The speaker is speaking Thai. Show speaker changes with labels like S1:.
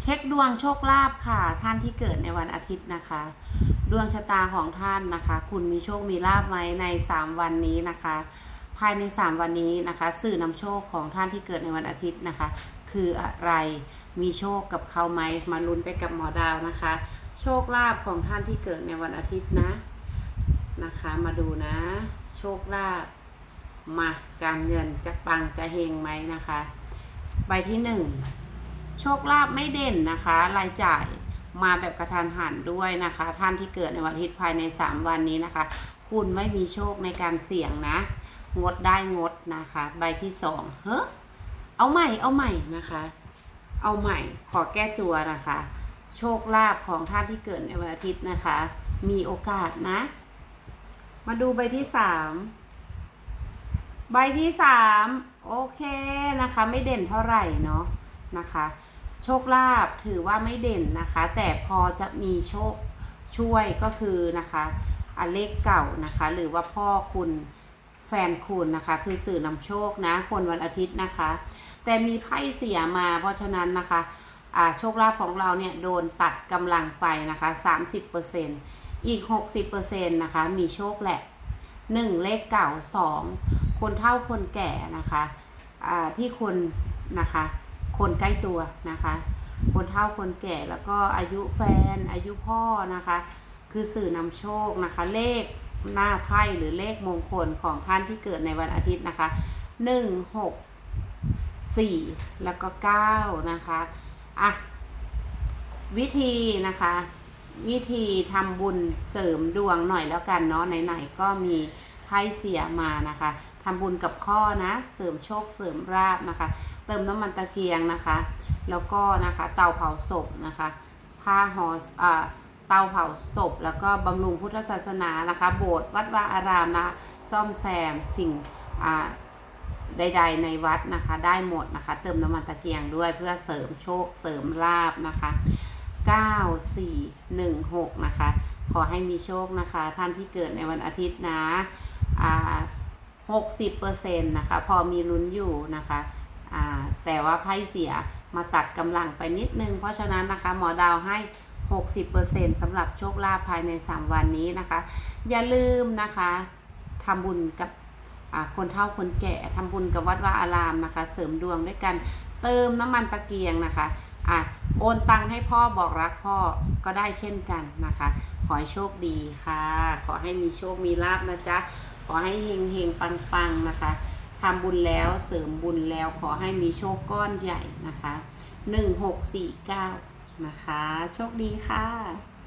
S1: เช็คดวงโชคลาภค่ะ ท่านที่เกิดในวันอาทิตย์นะคะ ดวงชะตาของท่านนะคะ คุณมีโชคมีลาภไหมใน 3 วันนี้นะคะ ภายใน 3 วันนี้นะคะ สื่อนำโชคของท่านที่เกิดในวันอาทิตย์นะคะ คืออะไรมีโชคกับเขาไหมมาลุ้นไปกับหมอดาวนะคะ โชคลาภของท่านที่เกิดในวันอาทิตย์นะนะคะ มาดูนะ โชคลาภมาการเงินจะปังจะเฮงไหมนะคะ ใบที่หนึ่ง โชคลาภไม่เด่นนะคะ รายจ่ายมาแบบกระทันหันด้วยนะคะ ท่านที่เกิดในวันอาทิตย์ภายใน 3 วันนี้นะคะ คุณไม่มีโชคในการเสี่ยงนะ งดได้งดนะคะ ใบที่สองเฮ้อเอาใหม่เอาใหม่นะคะ เอาใหม่ขอแก้ตัวนะคะ โชคลาภของท่านที่เกิดในวันอาทิตย์นะคะ มีโอกาสนะ มาดูใบที่สามใบที่สามโอเคนะคะ ไม่เด่นเท่าไหร่เนาะนะคะ โชคลาภถือว่าไม่เด่นนะคะ แต่พอจะมีโชคช่วยก็คือนะคะอันเลขเก่านะคะ หรือว่าพ่อคุณแฟนคุณนะคะ คือสื่อนำโชคนะคนวันอาทิตย์นะคะ แต่มีไพ่เสียมาเพราะฉะนั้นนะคะอ่าโชคลาภของเราเนี่ยโดนตัดกำลังไปนะคะ 30%อีก 60%นะคะ มีโชคแหละ 1 เลขเก่า 2 คนเฒ่าคนแก่นะคะอ่าที่คนนะคะ คนใกล้ตัวนะคะ คนเฒ่าคนแก่แล้วก็อายุแฟน อายุพ่อนะคะ คือสื่อนำโชคนะคะ เลขหน้าไพ่หรือเลขมงคลของท่านที่เกิดในวันอาทิตย์นะคะ1 6 4แล้วก็9นะคะอะวิธีนะคะ วิธีทำบุญเสริมดวงหน่อยแล้วกันเนาะไหนๆก็มีไพ่เสียมานะคะ ทำบุญกับข้อนะ เสริมโชคเสริมราบนะคะ เติมน้ำมันตะเกียงนะคะ แล้วก็นะคะเตาเผาศพนะคะ ผ้าหอสอ่าเตาเผาศพ แล้วก็บำรุงพุทธศาสนานะคะ โบสถ์วัดวาอารามนะ ซ่อมแซมสิ่งอ่าใดๆในวัดนะคะ ได้หมดนะคะ เติมน้ำมันตะเกียงด้วยเพื่อเสริมโชคเสริมลาบนะคะ9 4 1 6นะคะ ขอให้มีโชคนะคะ ท่านที่เกิดในวันอาทิตย์นะอ่า 60%นะคะ พอมีลุ้นอยู่นะคะแต่ว่าไพ่เสียมาตัดกำลังไปนิดนึง เพราะฉะนั้นนะคะหมอดาวให้ 60%สำหรับโชคลาภภายใน 3 วันนี้นะคะ อย่าลืมนะคะทำบุญกับคนเฒ่าคนแก่ทำบุญกับวัดวาอารามนะคะ เสริมดวงด้วยกันเติมน้ำมันตะเกียงนะคะอะโอนตังให้พ่อบอกรักพ่อก็ได้เช่นกันนะคะ ขอให้โชคดีค่ะ ขอให้มีโชคมีลาบนะจ๊ะ อให้เฮงเฮงปังปังๆนะคะทำบุญแล้วเสริมบุญแล้วขอให้มีโชคก้อนใหญ่นะคะ 1649 นะคะ โชคดีค่ะ